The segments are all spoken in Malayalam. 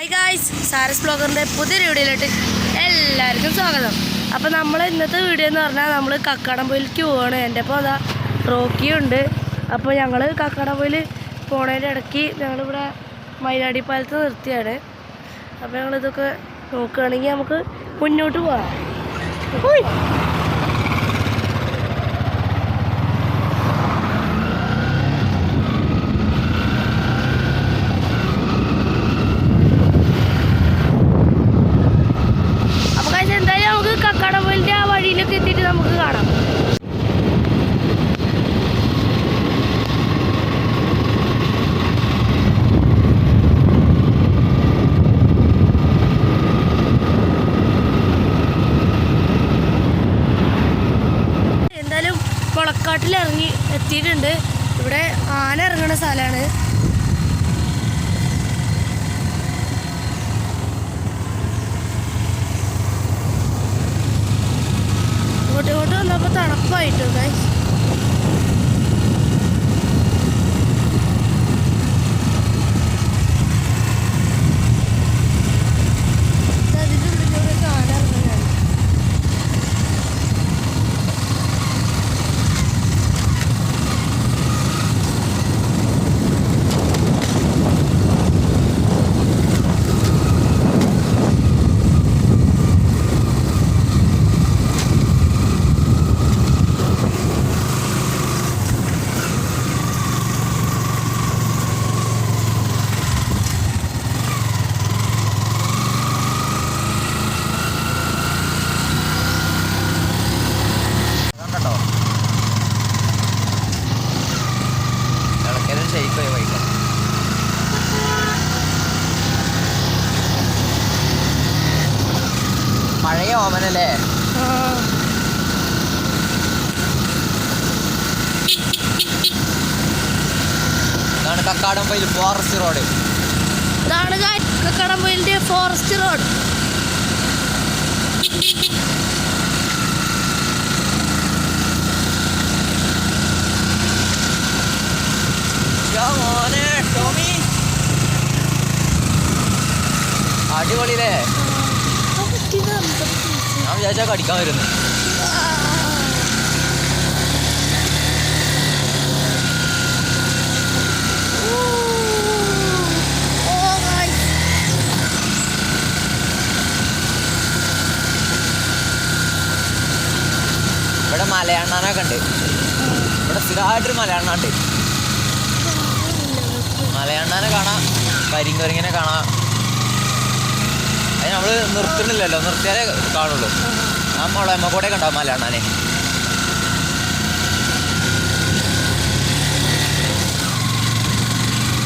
ഹായ് ഗായ്സ് സാരസ് ബ്ലോഗറിന്റെ പുതിയ വീഡിയോയിലോട്ട് എല്ലാവർക്കും സ്വാഗതം. അപ്പോൾ നമ്മൾ ഇന്നത്തെ വീഡിയോ എന്ന് പറഞ്ഞാൽ നമ്മൾ കക്കാടംപൊയിലേക്ക് പോവാണ്. എന്റെ അപ്പോൾ അതാ റോക്കിയുണ്ട് അപ്പോൾ ഞങ്ങൾ കക്കാടംപൊയിൽ പോണതിന്റെ ഇടയ്ക്ക് ഞങ്ങളിവിടെ മൈലാടി പാലത്ത് നിർത്തിയാണ്. അപ്പോൾ ഞങ്ങളിതൊക്കെ നോക്കുകയാണെങ്കിൽ നമുക്ക് മുന്നോട്ട് പോകാം ഉയ്. അപ്പോൾ കഴിച്ച് എന്തായാലും നമുക്ക് കക്കാടംപൊയിലിന്റെ ആ വഴിയിലൊക്കെ എത്തിയിട്ട് നമുക്ക് കാണാം എന്തായാലും മുളക്കാട്ടിൽ ഇറങ്ങി എത്തിയിട്ടുണ്ട്. ഇവിടെ ആന ഇറങ്ങുന്ന സ്ഥലമാണ്. ഇങ്ങോട്ട് ഇങ്ങോട്ട് വന്നപ്പോൾ തണുപ്പായിട്ടുണ്ടായി ആ ഇതാണ് കക്കാടംപയിൽ ഫോറസ്റ്റ് റോഡ് ഇതാണ് കക്കടമ്പലിന്റെ ഫോറസ്റ്റ് റോഡ് മോനെ ടോമി അടിപൊളിയില്ലേ ഞാൻ വിചാരിച്ചാ കടിക്കാൻ വരുന്നു ഇവിടെ മലയണ്ണാനൊക്കെ ഉണ്ട് ഇവിടെ സ്ഥിരമായിട്ടൊരു മലയണ്ണുണ്ട്. മലയണ്ണാനെ കാണാം കരിങ്കുരങ്ങിനെ കാണാം. അത് നമ്മൾ നിർത്തുന്നില്ലല്ലോ. നിർത്തിയാലേ കാണുള്ളൂ. ആ അമ്മ കൂടെ കണ്ടോ മലയാണെ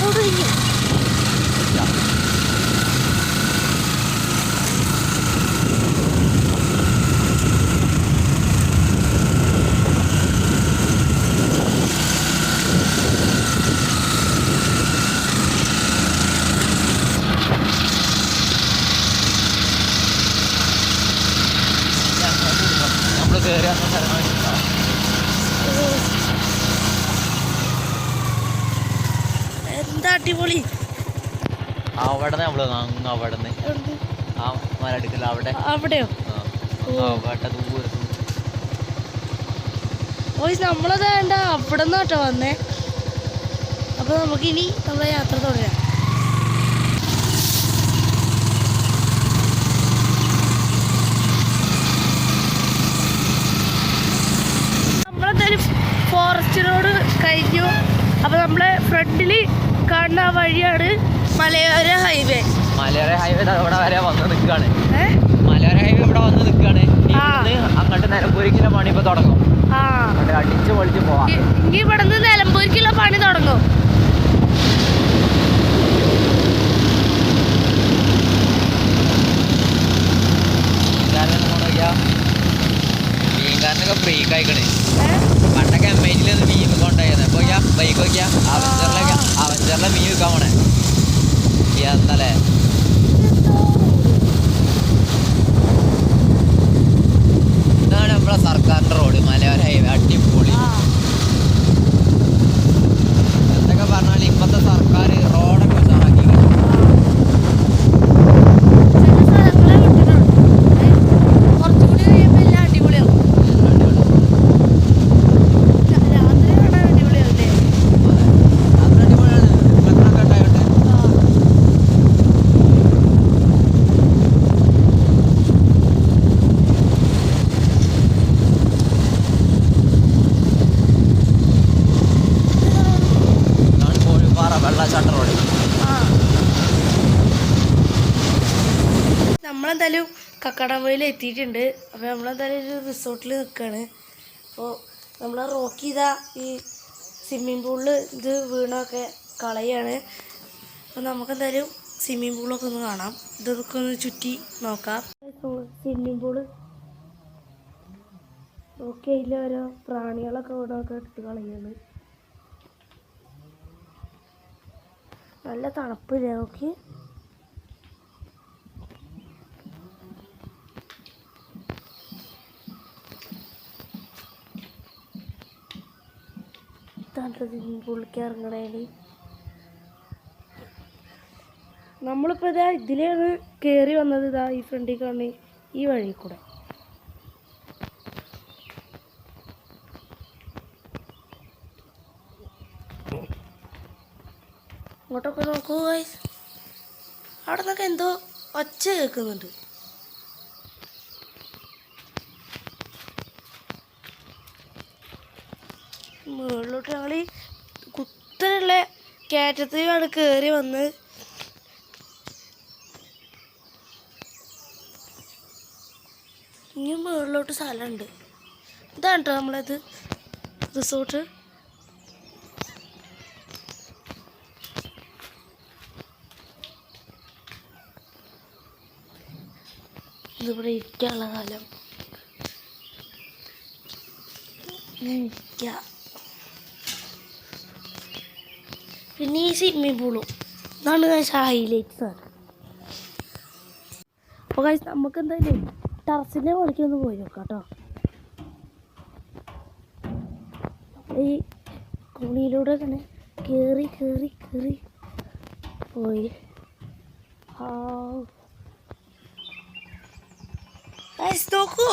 കയറി വന്ന സ്ഥലങ്ങൾ എന്താ അടിപൊളി? അവിടെ നമ്മൾ അങ്ങ് അവിടെ ആ മരടുക്കൽ അവിടെ. അവിടെയോ? ആ അവിടെ ദൂരത്ത്. ഓയ് നമ്മളത് വേണ്ട അവിടെ നിന്ന് കേട്ടോ വന്നേ. അപ്പൊ നമുക്കിനി നമ്മളെ യാത്ര തുടരാം നമ്മളെന്തായാലും ഫോറസ്റ്റ് റോഡ് കഴിഞ്ഞു അപ്പൊ നമ്മളെ ഫ്രണ്ടിൽ കാണുന്ന വഴിയാണ് മലയോര ഹൈവേ. മലയോര ഹൈവേ ഇവിടെ വരെ വന്ന് നിൽക്കുകയാണ് മലയോര ഹൈവേ ഇവിടെ വന്ന് നിൽക്കുകയാണ്. അങ്ങോട്ട് നിലമ്പൂരിക്കുള്ള പണി ഇപ്പൊ തുടങ്ങും. അടിച്ചു പൊളിച്ചു പോവാം. ഇനി ഇവിടെ നിന്ന് നിലമ്പൂരിക്കുള്ള പണി തുടങ്ങും. മീൻകാരനൊക്കെ കൊണ്ട് നോക്കിയാ ഐ ജിയിൽ മീൻ കൊണ്ടുപോയത് ഇപ്പൊ നോക്കിയാ ബൈക്ക് നോക്കിയാ അവഞ്ചറിലൊക്കെ അവഞ്ചറിലെ മീൻ വിൽക്കാൻ പോണേ. എന്നല്ലേ ഇതാണ് നമ്മളെ സർക്കാരിന്റെ റോഡ് മലയോര ഹൈവേ അടിപൊളി ആ എന്തൊക്കെ പറഞ്ഞാൽ ഇപ്പത്തെ സർക്കാർ റോഡ് നമ്മളെന്തായാലും എത്തിയിട്ടുണ്ട്. അപ്പോൾ നമ്മളെന്തായാലും ഒരു റിസോർട്ടിൽ നിൽക്കുകയാണ് അപ്പോൾ നമ്മൾ റോക്ക് ചെയ്ത ഈ സ്വിമ്മിംഗ് പൂളിൽ ഇത് വീണൊക്കെ കളയാണ്. അപ്പോൾ നമുക്കെന്തായാലും സ്വിമ്മിംഗ് പൂളൊക്കെ ഒന്ന് കാണാം. ഇതൊക്കെ ഒന്ന് ചുറ്റി നോക്കാം. സ്വിമ്മിംഗ് പൂൾ ഓക്കെ അതിൽ ഓരോ പ്രാണികളൊക്കെ ഒക്കെ ഇട്ട് കളയാണ്. നല്ല തണുപ്പില്ലേ നോക്കി? തണുത്ത പുള്ളിക്ക് ഇതാ ഇതിലാണ് കയറി വന്നത് ഇതാ ഈ ഫ്രണ്ടിൽ കാണി ഈ വഴി കൂടെ. ഇങ്ങോട്ടൊക്കെ നോക്കൂ. അവിടെ നിന്നൊക്കെ എന്തോ ഒച്ച കേൾക്കുന്നുണ്ട്. മുകളിലോട്ട് ഞങ്ങൾ ഈ കുത്തനുള്ള കയറ്റത്തിലാണ് കയറി വന്ന്. ഇനി മുകളിലോട്ട് സ്ഥലമുണ്ട്. ഇതാണ് കേട്ടോ നമ്മളത് റിസോർട്ട്. ഇതിവിടെ ഇരിക്കാനുള്ള കാലം. ഇരിക്കാം. പിന്നെ ഈ സ്വിമ്മിംഗ് പൂളും ഇതാണ് ഹൈലൈറ്റ് സാർ അപ്പോൾ കഴിച്ച് നമുക്ക് എന്തായാലും ടെറസിന്റെ മുകളിലേക്ക് ഒന്ന് പോയി നോക്കാം കേട്ടോ. ഈ കുണിയിലൂടെ തന്നെ കയറി കയറി കയറി പോയി. നോക്കൂ.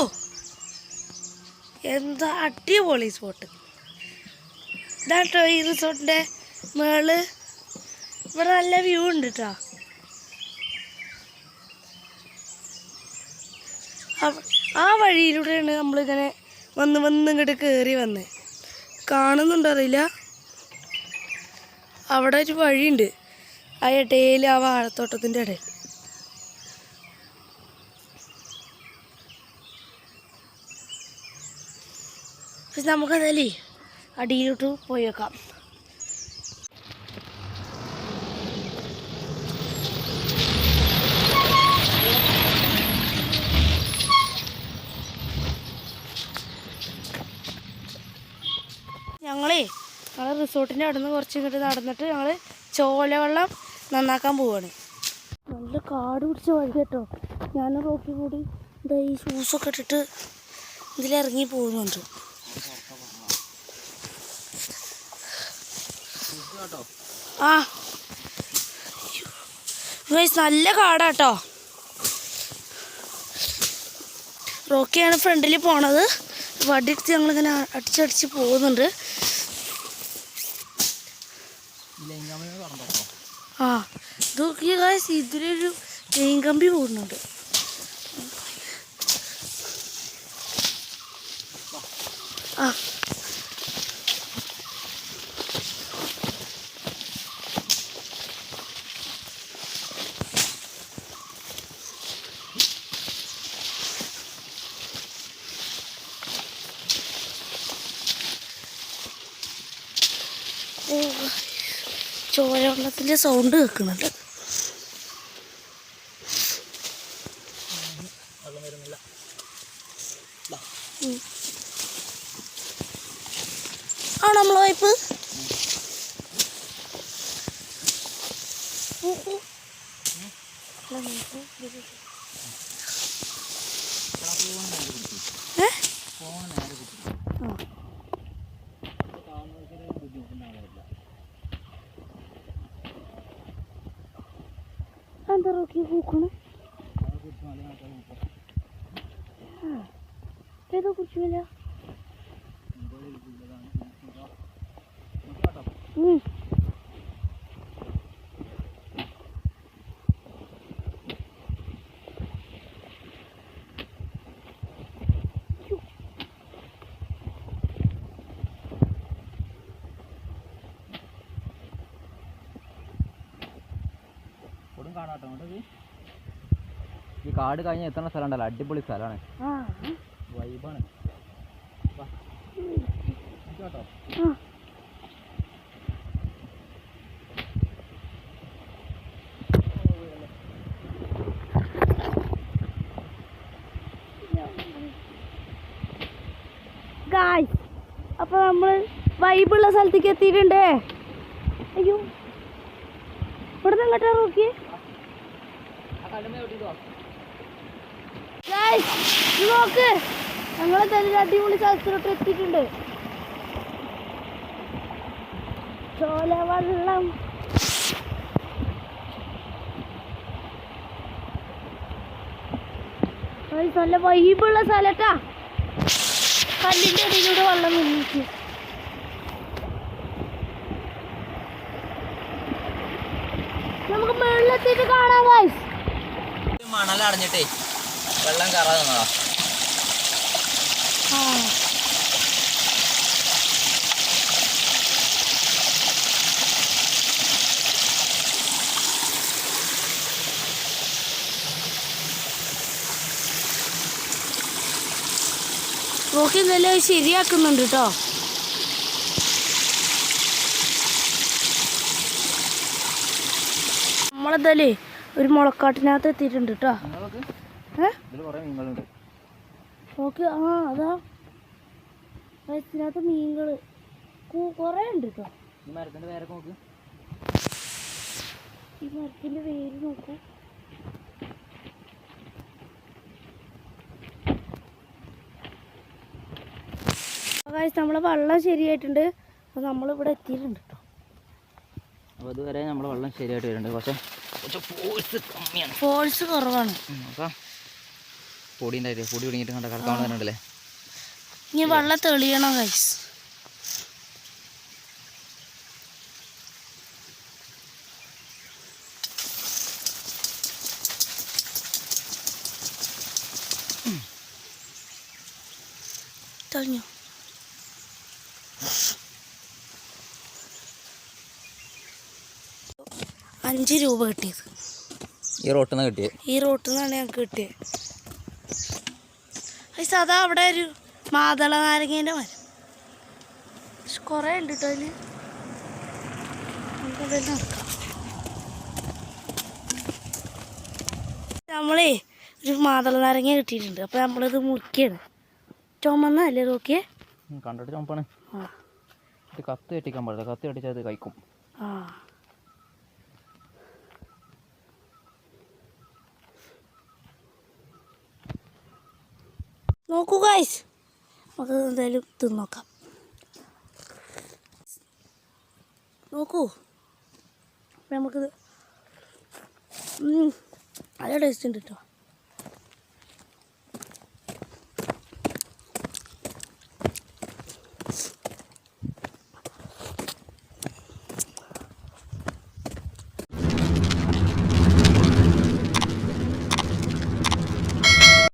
എന്താ അടിപൊളി സ്പോട്ട് ഇതാട്ടോ ഈ റിസോർട്ടിന്റെ മേൾ ഇവിടെ നല്ല വ്യൂ ഉണ്ട് കേട്ടോ ആ വഴിയിലൂടെയാണ് നമ്മളിങ്ങനെ വന്ന് വന്ന് ഇങ്ങോട്ട് കയറി വന്ന്. കാണുന്നുണ്ടോ അറിയില്ല. അവിടെ ഒരു വഴിയുണ്ട്. ആ ഇടയിൽ ആ വാഴത്തോട്ടത്തിന്റെ ഇടയിൽ. പക്ഷെ നമുക്കതല്ലേ അടിയിലോട്ട് പോയി ഞങ്ങളേ ഞങ്ങൾ റിസോർട്ടിന്റെ അവിടെ നിന്ന് കുറച്ച് ഇങ്ങോട്ട് നടന്നിട്ട് ഞങ്ങൾ ചോലവെള്ളം നന്നാക്കാൻ പോവാണ്. നല്ല കാട് പിടിച്ച വഴി കേട്ടോ. ഞാൻ റോക്കി കൂടി ഇതാ ഈ ഷൂസൊക്കെ ഇട്ടിട്ട് ഇതിലിറങ്ങി പോകുന്നുണ്ട് ആ. നല്ല കാടാട്ടോ. റോക്കിയാണ് ഫ്രണ്ടിൽ പോണത്. വടി എടുത്ത് ഞങ്ങളിങ്ങനെ അടിച്ചടിച്ച് പോകുന്നുണ്ട് ആ ഇത് നോക്കിയ ഗൈസ് ഇതിലൊരു ചെയിൻ കമ്പി പോകുന്നുണ്ട് ആ. ഓ ചോരവെള്ളത്തിന്റെ സൗണ്ട് കേൾക്കുന്നുണ്ട്. നമുക്ക് ഇത് ഏ? ആ. എന്താ നോക്കി പൂക്കണ് ഏതോ കുറിച്ചില്ല ഉം കൊടും കഴിഞ്ഞ് എത്ര സ്ഥലം ഉണ്ടല്ലോ അടിപൊളി സ്ഥലമാണ്. വൈബാണ്. ഗായ്സ് അപ്പൊ നമ്മൾ വൈബുള്ള സ്ഥലത്തേക്ക് എത്തിയിട്ടുണ്ടേ. അയ്യോ. ഇവിടെ നിന്ന് എങ്ങോട്ടാ നോക്കിയേ? നോക്ക്. ഞങ്ങളെ തന്നെ അടിപൊളി സ്ഥലത്തിലോട്ട് എത്തിയിട്ടുണ്ട്. ചോലവെള്ളം നല്ല വൈബുള്ള സ്ഥലട്ടാ കല്ലിന്റെ അടിയിലൂടെ വെള്ളം നിന്നിട്ട്. നമുക്ക് മുകളിലെത്തിയിട്ട് കാണാം അടഞ്ഞിട്ടേ വെള്ളം നിന്നതാ ആ. നോക്കി നല്ല ശരിയാക്കുന്നുണ്ട് കേട്ടോ നമ്മളെന്തായാലേ ഒരു മുളക്കാട്ടിനകത്ത് എത്തിയിട്ടുണ്ട് കേട്ടോ നോക്ക് ആ അതാ. ഇതിനകത്ത് മീനുകൾ കുറേ ഉണ്ട് കേട്ടോ ഈ മരത്തിന്റെ പേരൊക്കെ നോക്ക്. ഈ പേര് നോക്കൂ. നമ്മളെ വെള്ളം ശരിയായിട്ടുണ്ട്. അപ്പൊ നമ്മളിവിടെ എത്തിയിട്ടുണ്ട് കേട്ടോ അപ്പോൾ ഇതുവരെ നമ്മൾ വെള്ളം ശരിയായിട്ട് വരുന്നുണ്ട്. പക്ഷേ കുറച്ച് ഫോഴ്സ് കമ്മിയാണ്. ഫോഴ്സ് കുറവാണ്. നോക്കാം. പൊടി ഉണ്ടായില്ലേ പൊടി പിടിങ്ങിട്ട് കണ്ട കടക്കാൻ വരുന്നുണ്ടല്ലേ ഇനി വെള്ളം തെളിയണം ഗൈസ് തെളിഞ്ഞു? അഞ്ച് രൂപ കിട്ടിയത്. ഈ റോട്ടിൽ നിന്ന് കിട്ടിയത് ഈ റോട്ടിൽ നിന്നാണ് ഞങ്ങൾക്ക് കിട്ടിയത് ഐസ് അതാ അവിടെ ഒരു മാതള നാരങ്ങേന്റെ മരം. പക്ഷെ കുറേ ഉണ്ട് കേട്ടോ അതിൽ നമുക്കതിൽ നടക്കാം നമ്മളേ ഒരു മാതള നാരങ്ങ കിട്ടിയിട്ടുണ്ട്. അപ്പോൾ നമ്മളിത് മുറിക്കുകയാണ് ചുമന്നല്ലേ നോക്കിയേ? കണ്ടിട്ട് ചുമപ്പാണ്. കത്ത് കെട്ടിക്കാൻ പാടില്ല. കത്ത് കെട്ടിച്ചത് അത് കഴിക്കും. ആ. നോക്കൂ ഗൈസ് നമുക്ക് എന്തായാലും തിന്നോക്കാം നോക്കൂ. അപ്പം നമുക്കിത് നല്ല ടേസ്റ്റ് ഉണ്ട് കേട്ടോ